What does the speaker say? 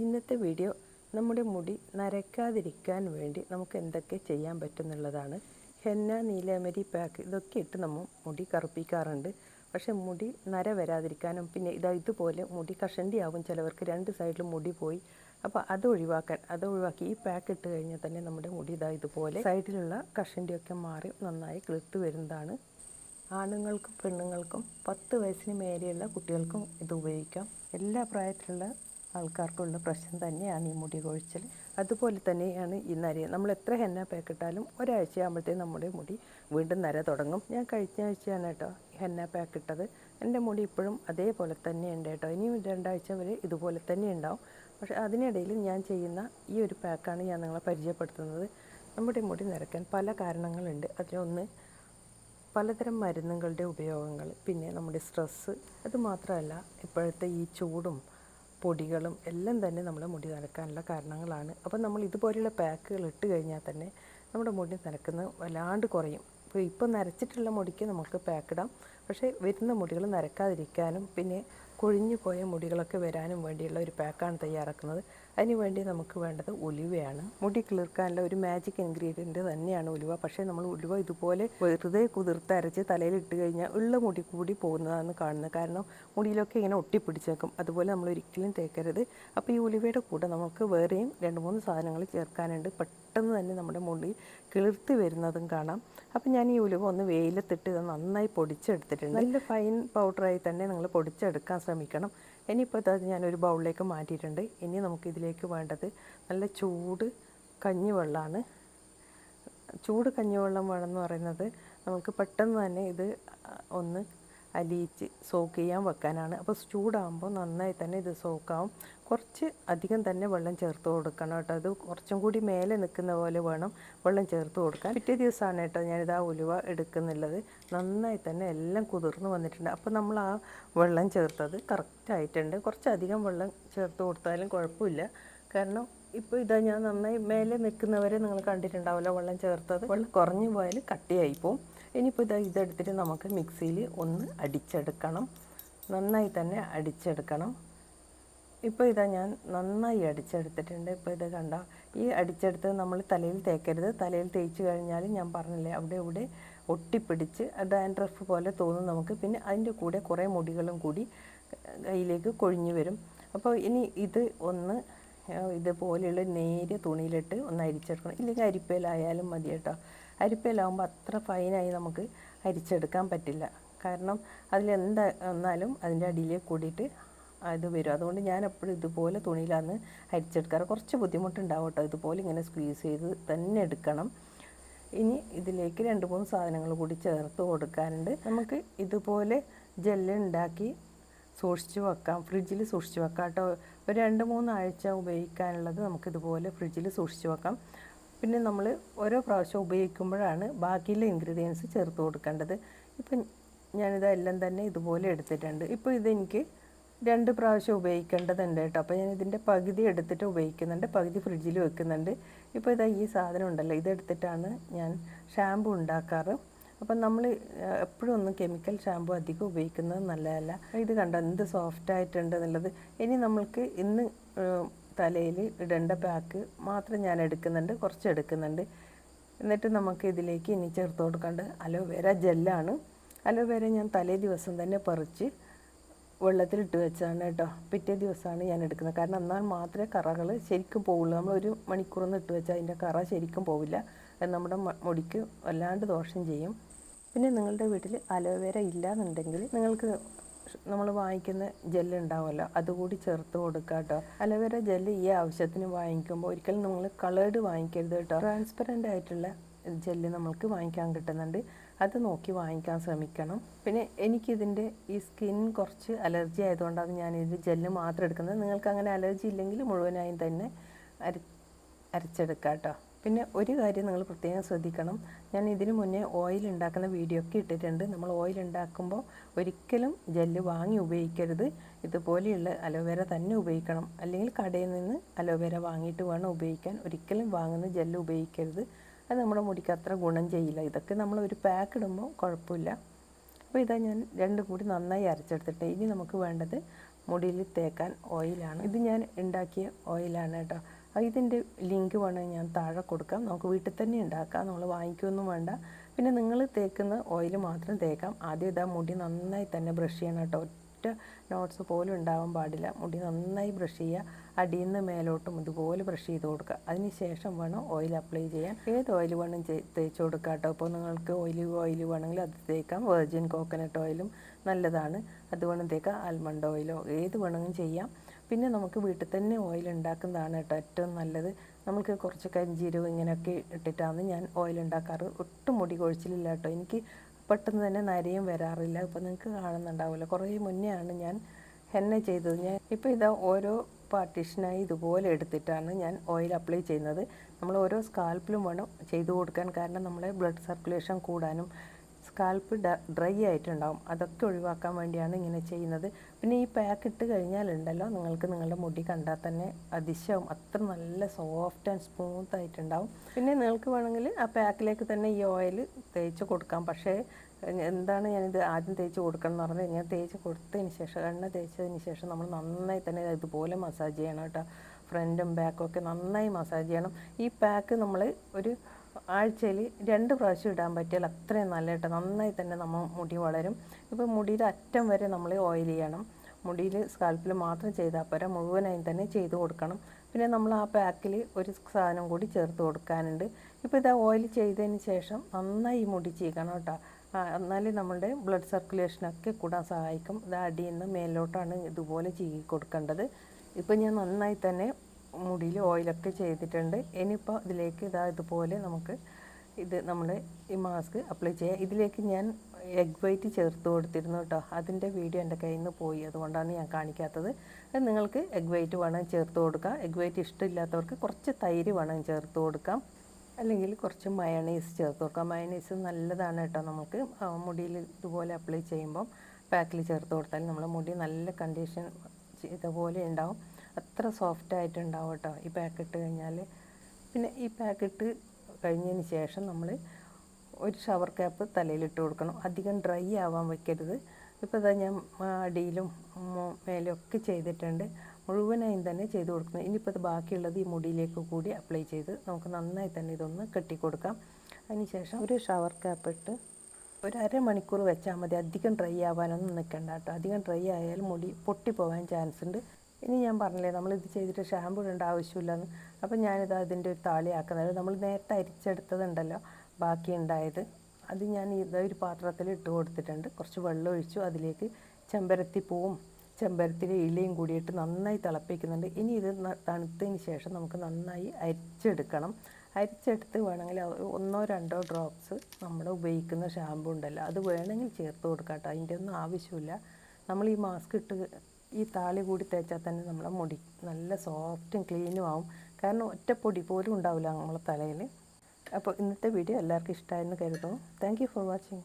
ഇന്നത്തെ വീഡിയോ നമ്മുടെ മുടി നരക്കാതിരിക്കാൻ വേണ്ടി നമുക്ക് എന്തൊക്കെ ചെയ്യാൻ പറ്റുന്നുള്ളതാണ് ഹെന്ന നീലമരി പാക്ക് ഇതൊക്കെ ഇട്ട് നമ്മൾ മുടി കറുപ്പിക്കാറുണ്ട്. പക്ഷേ മുടി നര വരാതിരിക്കാനും പിന്നെ ഇതാ ഇതുപോലെ മുടി കഷണ്ടിയാവും ചിലവർക്ക് രണ്ട് സൈഡിലും മുടി പോയി. അപ്പോൾ അത് ഒഴിവാക്കാൻ അത് ഒഴിവാക്കി ഈ പാക്ക് ഇട്ട് കഴിഞ്ഞാൽ തന്നെ നമ്മുടെ മുടി ഇതാ ഇതുപോലെ സൈഡിലുള്ള കഷണ്ടിയൊക്കെ മാറി നന്നായി കിളുത്ത് വരുന്നതാണ്. ആണുങ്ങൾക്കും പെണ്ണുങ്ങൾക്കും പത്ത് വയസ്സിന് മേലെയുള്ള കുട്ടികൾക്കും ഇത് ഉപയോഗിക്കാം. എല്ലാ പ്രായത്തിലുള്ള ആൾക്കാർക്കുള്ള പ്രശ്നം തന്നെയാണ് ഈ മുടി കൊഴിച്ചിൽ. അതുപോലെ തന്നെയാണ് ഈ നര. നമ്മൾ എത്ര ഹെന്ന പാക്കിട്ടാലും ഒരാഴ്ച ആകുമ്പോഴത്തേക്കും നമ്മുടെ മുടി വീണ്ടും നര തുടങ്ങും. ഞാൻ കഴിഞ്ഞ ആഴ്ചയാണ് കേട്ടോ ഹെന്ന പാക്ക് ഇട്ടത് എന്റെ മുടി ഇപ്പോഴും അതേപോലെ തന്നെ ഉണ്ട് കേട്ടോ. ഇനിയും രണ്ടാഴ്ച വരെ ഇതുപോലെ തന്നെ ഉണ്ടാവും. പക്ഷെ അതിനിടയിൽ ഞാൻ ചെയ്യുന്ന ഈ ഒരു പാക്കാണ് ഞാൻ നിങ്ങളെ പരിചയപ്പെടുത്തുന്നത്. നമ്മുടെ മുടി നിരക്കാൻ പല കാരണങ്ങളുണ്ട്. അതിലൊന്ന് പലതരം മരുന്നുകളുടെ ഉപയോഗങ്ങൾ. പിന്നെ നമ്മുടെ സ്ട്രെസ്സ്. അതുമാത്രമല്ല ഇപ്പോഴത്തെ ഈ ചൂടും പൊടികളും എല്ലാം തന്നെ നമ്മുടെ മുടി നനക്കാനുള്ള കാരണങ്ങളാണ്. അപ്പം നമ്മൾ ഇതുപോലെയുള്ള പാക്കുകൾ ഇട്ട് കഴിഞ്ഞാൽ തന്നെ നമ്മുടെ മുടി നനക്കുന്നത് വല്ലാണ്ട് കുറയും. ഇപ്പോൾ ഇപ്പോൾ നരച്ചിട്ടുള്ള മുടിക്ക് നമുക്ക് പാക്കിടാം പക്ഷേ വരുന്ന മുടികൾ നരക്കാതിരിക്കാനും പിന്നെ കൊഴിഞ്ഞു പോയ മുടികളൊക്കെ വരാനും വേണ്ടിയുള്ള ഒരു പാക്കാണ് തയ്യാറാക്കുന്നത്. അതിന് വേണ്ടി നമുക്ക് വേണ്ടത് ഒലിവയാണ് മുടി കിളിർക്കാനുള്ള ഒരു മാജിക് ഇൻഗ്രീഡിയന്റ് തന്നെയാണ് ഒലിവ പക്ഷേ നമ്മൾ ഒലിവ ഇതുപോലെ വെറുതെ കുതിർത്ത് അരച്ച് തലയിൽ ഇട്ട് കഴിഞ്ഞാൽ ഉള്ള മുടി കൂടി പോകുന്നതാണ് കാണുന്നത്. കാരണം മുടിയിലൊക്കെ ഇങ്ങനെ ഒട്ടിപ്പിടിച്ചേക്കും. അതുപോലെ നമ്മൾ ഒരിക്കലും തേക്കരുത്. അപ്പോൾ ഈ ഉലുവയുടെ കൂടെ നമുക്ക് വേറെയും രണ്ട് മൂന്ന് സാധനങ്ങൾ ചേർക്കാനുണ്ട്. പെട്ടെന്ന് തന്നെ നമ്മുടെ മുടി കിളിർത്ത് വരുന്നതും കാണാം. അപ്പോൾ ഞാൻ ഈ ഒലിവ ഒന്ന് വെയിലത്തിട്ട് ഇത് നന്നായി പൊടിച്ചെടുത്തിട്ടുണ്ട്. നല്ല ഫൈൻ പൗഡറായി തന്നെ നിങ്ങൾ പൊടിച്ചെടുക്കാൻ ശ്രമിക്കണം. ഇനിയിപ്പോൾ അത് ഞാനൊരു ബൗളിലേക്ക് മാറ്റിയിട്ടുണ്ട്. ഇനി നമുക്കിതിലേക്ക് വേണ്ടത് നല്ല ചൂട് കഞ്ഞിവെള്ളമാണ് ചൂട് കഞ്ഞിവെള്ളം വേണമെന്ന് പറയുന്നത് നമുക്ക് പെട്ടെന്ന് തന്നെ ഇത് ഒന്ന് അലിയിച്ച് സോക്ക് ചെയ്യാൻ വെക്കാനാണ്. അപ്പോൾ ചൂടാകുമ്പോൾ നന്നായി തന്നെ ഇത് സോക്കാവും കുറച്ച് അധികം തന്നെ വെള്ളം ചേർത്ത് കൊടുക്കണം കേട്ടോ. അത് കുറച്ചും കൂടി മേലെ നിൽക്കുന്ന പോലെ വേണം വെള്ളം ചേർത്ത് കൊടുക്കാൻ. പിറ്റേ ദിവസമാണ് കേട്ടോ ഞാനിത് ആ ഉലുവ എടുക്കുന്നുള്ളത്. നന്നായി തന്നെ എല്ലാം കുതിർന്ന് വന്നിട്ടുണ്ട്. അപ്പോൾ നമ്മൾ ആ വെള്ളം ചേർത്തത് കറക്റ്റായിട്ടുണ്ട് കുറച്ചധികം വെള്ളം ചേർത്ത് കൊടുത്താലും കുഴപ്പമില്ല. കാരണം ഇപ്പോൾ ഇതാ ഞാൻ നന്നായി മേലെ നിൽക്കുന്നവരെ നിങ്ങൾ കണ്ടിട്ടുണ്ടാവില്ല വെള്ളം ചേർത്തത്. വെള്ളം കുറഞ്ഞു പോയാൽ കട്ടിയായി പോവും. ഇനിയിപ്പോൾ ഇത് ഇതെടുത്തിട്ട് നമുക്ക് മിക്സിയിൽ ഒന്ന് അടിച്ചെടുക്കണം. നന്നായി തന്നെ അടിച്ചെടുക്കണം. ഇപ്പോൾ ഇതാ ഞാൻ നന്നായി അടിച്ചെടുത്തിട്ടുണ്ട്. ഇപ്പോൾ ഇത് കണ്ട ഈ അടിച്ചെടുത്ത് നമ്മൾ തലയിൽ തേക്കരുത്. തലയിൽ തേച്ച് കഴിഞ്ഞാൽ ഞാൻ പറഞ്ഞില്ലേ അവിടെ ഇവിടെ ഒട്ടിപ്പിടിച്ച് ഡാൻഡ്രഫ് പോലെ തോന്നും നമുക്ക്. പിന്നെ അതിന്റെ കൂടെ കുറേ മുടികളും കൂടി കയ്യിലേക്ക് കൊഴിഞ്ഞു വരും. അപ്പോൾ ഇനി ഇത് ഒന്ന് ഇതുപോലെയുള്ള നേരിയ തുണിയിലിട്ട് ഒന്ന് അരിച്ചെടുക്കണം. ഇല്ലെങ്കിൽ അരിപ്പയിലായാലും മതി കേട്ടോ. അരിപ്പയിലാവുമ്പോൾ അത്ര ഫൈനായി നമുക്ക് അരിച്ചെടുക്കാൻ പറ്റില്ല. കാരണം അതിലെന്താ എന്നാലും അതിന്റെ അടിയിലേക്ക് കൂടിയിട്ട് അത് വരും. അതുകൊണ്ട് ഞാൻ എപ്പോഴും ഇതുപോലെ തുണിയിലാണ് അരിച്ചെടുക്കാറ്. കുറച്ച് ബുദ്ധിമുട്ടുണ്ടാവും കേട്ടോ. ഇതുപോലെ ഇങ്ങനെ സ്ക്വീസ് ചെയ്ത് തന്നെ എടുക്കണം. ഇനി ഇതിലേക്ക് രണ്ട് മൂന്ന് സാധനങ്ങൾ കൂടി ചേർത്ത് കൊടുക്കാനുണ്ട്. നമുക്ക് ഇതുപോലെ ജെല്ലുണ്ടാക്കി സൂക്ഷിച്ച് വെക്കാം. ഫ്രിഡ്ജിൽ സൂക്ഷിച്ച് വെക്കാം കേട്ടോ. ഒരു രണ്ട് മൂന്ന് ആഴ്ച ഉപയോഗിക്കാനുള്ളത് നമുക്കിതുപോലെ ഫ്രിഡ്ജിൽ സൂക്ഷിച്ച് വെക്കാം. പിന്നെ നമ്മൾ ഓരോ പ്രാവശ്യം ഉപയോഗിക്കുമ്പോഴാണ് ബാക്കിയുള്ള ഇൻഗ്രീഡിയൻസ് ചേർത്ത് കൊടുക്കേണ്ടത്. ഇപ്പം ഞാനിതെല്ലാം തന്നെ ഇതുപോലെ എടുത്തിട്ടുണ്ട്. ഇപ്പോൾ ഇതെനിക്ക് രണ്ട് പ്രാവശ്യം ഉപയോഗിക്കേണ്ടതുണ്ട് കേട്ടോ. അപ്പോൾ ഞാൻ ഇതിന്റെ പകുതി എടുത്തിട്ട് ഉപയോഗിക്കുന്നുണ്ട്. പകുതി ഫ്രിഡ്ജിൽ വെക്കുന്നുണ്ട്. ഇപ്പോൾ ഇതാ ഈ സാധനം ഉണ്ടല്ലോ. ഇതെടുത്തിട്ടാണ് ഞാൻ ഷാമ്പു ഉണ്ടാക്കാറ്. അപ്പം നമ്മൾ എപ്പോഴും ഒന്നും കെമിക്കൽ ഷാമ്പു അധികം ഉപയോഗിക്കുന്നത് നല്ലതല്ല. ഇത് കണ്ടോ എന്ത് സോഫ്റ്റ് ആയിട്ടുണ്ട് എന്നുള്ളത്. ഇനി നമ്മൾക്ക് ഇന്ന് തലയിൽ ഇടേണ്ട പാക്ക് മാത്രം ഞാൻ എടുക്കുന്നുണ്ട് കുറച്ച് എടുക്കുന്നുണ്ട്. എന്നിട്ട് നമുക്ക് ഇതിലേക്ക് ഇനി ചേർത്ത് കൊടുക്കേണ്ടത് അലോവേര ജെല്ലാണ്. അലോവേര ഞാൻ തലേ ദിവസം തന്നെ പറിച്ച് വെള്ളത്തിലിട്ട് വെച്ചാണ് കേട്ടോ. പിറ്റേ ദിവസമാണ് ഞാൻ എടുക്കുന്നത്. കാരണം എന്നാൽ മാത്രമേ കറകൾ ശരിക്കും പോവുള്ളൂ. നമ്മൾ ഒരു മണിക്കൂറൊന്നും ഇട്ട് വെച്ചാൽ അതിന്റെ കറ ശരിക്കും പോവില്ല. അത് നമ്മുടെ മുടിക്ക് വല്ലാണ്ട് ദോഷം ചെയ്യും. പിന്നെ നിങ്ങളുടെ വീട്ടിൽ അലോവേര ഇല്ല എന്നുണ്ടെങ്കിൽ നിങ്ങൾക്ക് നമ്മൾ വാങ്ങിക്കുന്ന ജെല്ല് ഉണ്ടാവുമല്ലോ അതുകൂടി ചേർത്ത് കൊടുക്കുക കേട്ടോ അലോവേര ജെല്ല് ഈ ആവശ്യത്തിന് വാങ്ങിക്കുമ്പോൾ ഒരിക്കലും നിങ്ങൾ കളേർഡ് വാങ്ങിക്കരുത് കേട്ടോ ട്രാൻസ്പെറന്റ് ആയിട്ടുള്ള ജെല്ല് നമ്മൾക്ക് വാങ്ങിക്കാൻ കിട്ടുന്നുണ്ട്. അത് നോക്കി വാങ്ങിക്കാൻ ശ്രമിക്കണം. പിന്നെ എനിക്കിതിന്റെ ഈ സ്കിൻ കുറച്ച് അലർജി ആയതുകൊണ്ടാണ് ഞാൻ ഇത് ജെല്ല് മാത്രം എടുക്കുന്നത്. നിങ്ങൾക്ക് അങ്ങനെ അലർജി ഇല്ലെങ്കിൽ മുഴുവനായും തന്നെ അര അരച്ചെടുക്കാം കേട്ടോ പിന്നെ ഒരു കാര്യം നിങ്ങൾ പ്രത്യേകം ശ്രദ്ധിക്കണം. ഞാൻ ഇതിനു മുന്നേ ഓയിൽ ഉണ്ടാക്കുന്ന വീഡിയോ ഒക്കെ ഇട്ടിട്ടുണ്ട്. നമ്മൾ ഓയിൽ ഉണ്ടാക്കുമ്പോൾ ഒരിക്കലും ജെല്ല് വാങ്ങി ഉപയോഗിക്കരുത്. ഇതുപോലെയുള്ള അലോവേര തന്നെ ഉപയോഗിക്കണം. അല്ലെങ്കിൽ കടയിൽ നിന്ന് അലോവേര വാങ്ങിയിട്ട് വേണം ഉപയോഗിക്കാൻ. ഒരിക്കലും വാങ്ങുന്ന ജെല്ല് ഉപയോഗിക്കരുത്. അത് നമ്മുടെ മുടിക്ക് അത്ര ഗുണം ചെയ്യില്ല. ഇതൊക്കെ നമ്മൾ ഒരു പാക്ക് ഇടുമ്പോൾ കുഴപ്പമില്ല. അപ്പോൾ ഇതാ ഞാൻ രണ്ടും കൂടി നന്നായി അരച്ചെടുത്തിട്ട് ഇനി നമുക്ക് വേണ്ടത് മുടിയിൽ തേക്കാൻ ഓയിലാണ് ഇത് ഞാൻ ഉണ്ടാക്കിയ ഓയിലാണ് കേട്ടോ. ഇതിന്റെ ലിങ്ക് വേണമെങ്കിൽ ഞാൻ താഴെ കൊടുക്കാം. നമുക്ക് വീട്ടിൽ തന്നെ ഉണ്ടാക്കാം. നമ്മൾ വാങ്ങിക്കുകയൊന്നും വേണ്ട. പിന്നെ നിങ്ങൾ തേക്കുന്ന ഓയിൽ മാത്രം തേക്കാം. ആദ്യം ഇതാ മുടി നന്നായി തന്നെ ബ്രഷ് ചെയ്യണം കേട്ടോ. ഒറ്റ നോട്ട്സ് പോലും ഉണ്ടാവാൻ പാടില്ല. മുടി നന്നായി ബ്രഷ് ചെയ്യുക. അടിയിൽ നിന്ന് മേലോട്ടും ഇതുപോലെ ബ്രഷ് ചെയ്ത് കൊടുക്കുക. അതിന് ശേഷം വേണം ഓയിൽ അപ്ലൈ ചെയ്യാൻ. ഏത് ഓയിൽ വേണം തേച്ച് കൊടുക്കുക കേട്ടോ. അപ്പോൾ നിങ്ങൾക്ക് ഓയിൽ ഓയിൽ വേണമെങ്കിൽ അത് തേക്കാം. വെർജിൻ കോക്കനട്ട് ഓയിലും നല്ലതാണ്. അത് വേണം തേക്കാം. ആൽമണ്ട് ഓയിലോ ഏത് വേണമെങ്കിലും ചെയ്യാം. പിന്നെ നമുക്ക് വീട്ടിൽ തന്നെ ഓയിൽ ഉണ്ടാക്കുന്നതാണ് കേട്ടോ ഏറ്റവും നല്ലത്. നമുക്ക് കുറച്ച് കരിഞ്ചീരവും ഇങ്ങനെയൊക്കെ ഇട്ടിട്ടാണ് ഞാൻ ഓയിൽ ഉണ്ടാക്കാറ്. ഒട്ടും മുടി കൊഴിച്ചിലില്ല കേട്ടോ. എനിക്ക് പെട്ടെന്ന് തന്നെ നരയും വരാറില്ല. ഇപ്പോൾ നിങ്ങൾക്ക് കാണുന്നുണ്ടാവില്ല കുറേ മുന്നേ ആണ് ഞാൻ ഹെന്ന ചെയ്തത്. ഞാൻ ഇപ്പോൾ ഇതാ ഓരോ പാർട്ടീഷനായി ഇതുപോലെ എടുത്തിട്ടാണ് ഞാൻ ഓയിൽ അപ്ലൈ ചെയ്യുന്നത്. നമ്മൾ ഓരോ സ്കാൽപ്പിലും വേണം ചെയ്തു കൊടുക്കാൻ. കാരണം നമ്മുടെ ബ്ലഡ് സർക്കുലേഷൻ കൂടാനും സ്കാൽപ്പ് ഡ്രൈ ആയിട്ടുണ്ടാവും. അതൊക്കെ ഒഴിവാക്കാൻ വേണ്ടിയാണ് ഇങ്ങനെ ചെയ്യുന്നത്. പിന്നെ ഈ പാക്ക് ഇട്ട് കഴിഞ്ഞാലുണ്ടല്ലോ നിങ്ങൾക്ക് നിങ്ങളുടെ മുടി കണ്ടാൽ തന്നെ അതിശയം അത്ര നല്ല സോഫ്റ്റ് ആൻഡ് സ്മൂത്ത് ആയിട്ടുണ്ടാവും. പിന്നെ നിങ്ങൾക്ക് വേണമെങ്കിൽ ആ പാക്കിലേക്ക് തന്നെ ഈ ഓയിൽ തേച്ച് കൊടുക്കാം. പക്ഷേ എന്താണ് ഞാനിത് ആദ്യം തേച്ച് കൊടുക്കണം എന്ന് പറഞ്ഞാൽ ഞാൻ തേച്ച് കൊടുത്തതിന് ശേഷം എണ്ണ തേച്ചതിന് ശേഷം നമ്മൾ നന്നായി തന്നെ ഇതുപോലെ മസാജ് ചെയ്യണം കേട്ടോ. ഫ്രണ്ടും ബാക്കും ഒക്കെ നന്നായി മസാജ് ചെയ്യണം. ഈ പാക്ക് നമ്മൾ ഒരു ആഴ്ചയിൽ രണ്ട് പ്രാവശ്യം ഇടാൻ പറ്റിയാൽ അത്രയും നല്ല കേട്ടോ നന്നായി തന്നെ നമ്മൾ മുടി വളരും. ഇപ്പോൾ മുടിയുടെ അറ്റം വരെ നമ്മൾ ഓയിൽ ചെയ്യണം. മുടിയിൽ സ്കാൽപ്പിൽ മാത്രം ചെയ്താൽ പോരാ മുഴുവനായും തന്നെ ചെയ്ത് കൊടുക്കണം. പിന്നെ നമ്മൾ ആ പാക്കിൽ ഒരു സാധനം കൂടി ചേർത്ത് കൊടുക്കാനുണ്ട്. ഇപ്പോൾ ഇത് ഓയിൽ ചെയ്തതിന് ശേഷം നന്നായി മുടി ചെയ്യണം കേട്ടോ. എന്നാലേ നമ്മളുടെ ബ്ലഡ് സർക്കുലേഷനൊക്കെ കൂടാൻ സഹായിക്കും. ഇത് അടിയിൽ നിന്ന് മേലോട്ടാണ് ഇതുപോലെ ചീകി കൊടുക്കേണ്ടത്. ഇപ്പോൾ ഞാൻ നന്നായി തന്നെ മുടിയിൽ ഓയിലൊക്കെ ചെയ്തിട്ടുണ്ട്. ഇനിയിപ്പോൾ ഇതിലേക്ക് ഇതാ ഇതുപോലെ നമുക്ക് ഇത് നമ്മൾ ഈ മാസ്ക് അപ്ലൈ ചെയ്യാം. ഇതിലേക്ക് ഞാൻ എഗ് വൈറ്റ് ചേർത്ത് കൊടുത്തിരുന്നു കേട്ടോ. അതിന്റെ വീഡിയോ എന്റെ കയ്യിൽ നിന്ന് പോയി. അതുകൊണ്ടാണ് ഞാൻ കാണിക്കാത്തത്. നിങ്ങൾക്ക് എഗ് വൈറ്റ് വേണം ചേർത്ത് കൊടുക്കാം. എഗ് വൈറ്റ് ഇഷ്ടമില്ലാത്തവർക്ക് കുറച്ച് തൈര് വേണം ചേർത്ത് കൊടുക്കാം. അല്ലെങ്കിൽ കുറച്ച് മയണൈസ് ചേർത്ത് കൊടുക്കാം. മയണൈസ് നല്ലതാണ് കേട്ടോ നമുക്ക്. മുടിയിൽ ഇതുപോലെ അപ്ലൈ ചെയ്യുമ്പം പാക്കിൽ ചേർത്ത് കൊടുത്താൽ നമ്മുടെ മുടി നല്ല കണ്ടീഷൻ ഇതുപോലെ ഉണ്ടാവും. അത്ര സോഫ്റ്റ് ആയിട്ടുണ്ടാവും കേട്ടോ ഈ പാക്കിട്ട് കഴിഞ്ഞാൽ പിന്നെ ഈ പാക്കിട്ട് കഴിഞ്ഞതിന് ശേഷം നമ്മൾ ഒരു ഷവർ ക്യാപ്പ് തലയിലിട്ട് കൊടുക്കണം. അധികം ഡ്രൈ ആവാൻ വെക്കരുത്. ഇപ്പോൾ ഇതാ ഞാൻ അടിയിലും മേലും ഒക്കെ ചെയ്തിട്ടുണ്ട്. മുഴുവനായും തന്നെ ചെയ്ത് കൊടുക്കുന്നത് ഇനിയിപ്പോൾ ഇത് ബാക്കിയുള്ളത് ഈ മുടിയിലേക്ക് കൂടി അപ്ലൈ ചെയ്ത് നമുക്ക് നന്നായി തന്നെ ഇതൊന്ന് കെട്ടിക്കൊടുക്കാം. അതിനുശേഷം ഒരു ഷവർ ക്യാപ്പ് ഇട്ട് ഒരു അരമണിക്കൂർ വെച്ചാൽ മതി. അധികം ഡ്രൈ ആവാനൊന്നും നിൽക്കണ്ട കേട്ടോ അധികം ഡ്രൈ ആയാൽ മുടി പൊട്ടിപ്പോകാൻ ചാൻസ് ഉണ്ട്. ഇനി ഞാൻ പറഞ്ഞില്ലേ ഇത് ചെയ്തിട്ട് ഷാമ്പു ഇടേണ്ട ആവശ്യമില്ലെന്ന്. അപ്പം ഞാനിത് അതിന്റെ ഒരു താളിയാക്കുന്നത്. നമ്മൾ നേരത്തെ അരിച്ചെടുത്തതുണ്ടല്ലോ ബാക്കി ഉണ്ടായത് അത് ഞാൻ ഇതൊരു പാത്രത്തിൽ ഇട്ട് കൊടുത്തിട്ടുണ്ട്. കുറച്ച് വെള്ളം ഒഴിച്ചു അതിലേക്ക് ചെമ്പരത്തി പൂവും ചെമ്പരത്തിന്റെ ഇലയും കൂടിയിട്ട് നന്നായി തിളപ്പിക്കുന്നുണ്ട്. ഇനി ഇത് തണുത്തതിന് ശേഷം നമുക്ക് നന്നായി അരിച്ചെടുക്കണം. അരിച്ചെടുത്ത് വേണമെങ്കിൽ ഒന്നോ രണ്ടോ ഡ്രോപ്സ് നമ്മൾ ഉപയോഗിക്കുന്ന ഷാമ്പു ഉണ്ടല്ലോ അത് വേണമെങ്കിൽ ചേർത്ത് കൊടുക്കാം കേട്ടോ. അതിന്റെ ഒന്നും ആവശ്യമില്ല. നമ്മൾ ഈ മാസ്ക് ഇട്ട് ഈ താളി കൂടി തേച്ചാൽ തന്നെ നമ്മളെ മുടി നല്ല സോഫ്റ്റും ക്ലീനും ആവും. കാരണം ഒറ്റ പൊടി പോലും ഉണ്ടാവില്ല നമ്മളെ തലയിൽ. അപ്പോൾ ഇന്നത്തെ വീഡിയോ എല്ലാവർക്കും ഇഷ്ടമായെന്ന് കരുതുന്നു. Thank for watching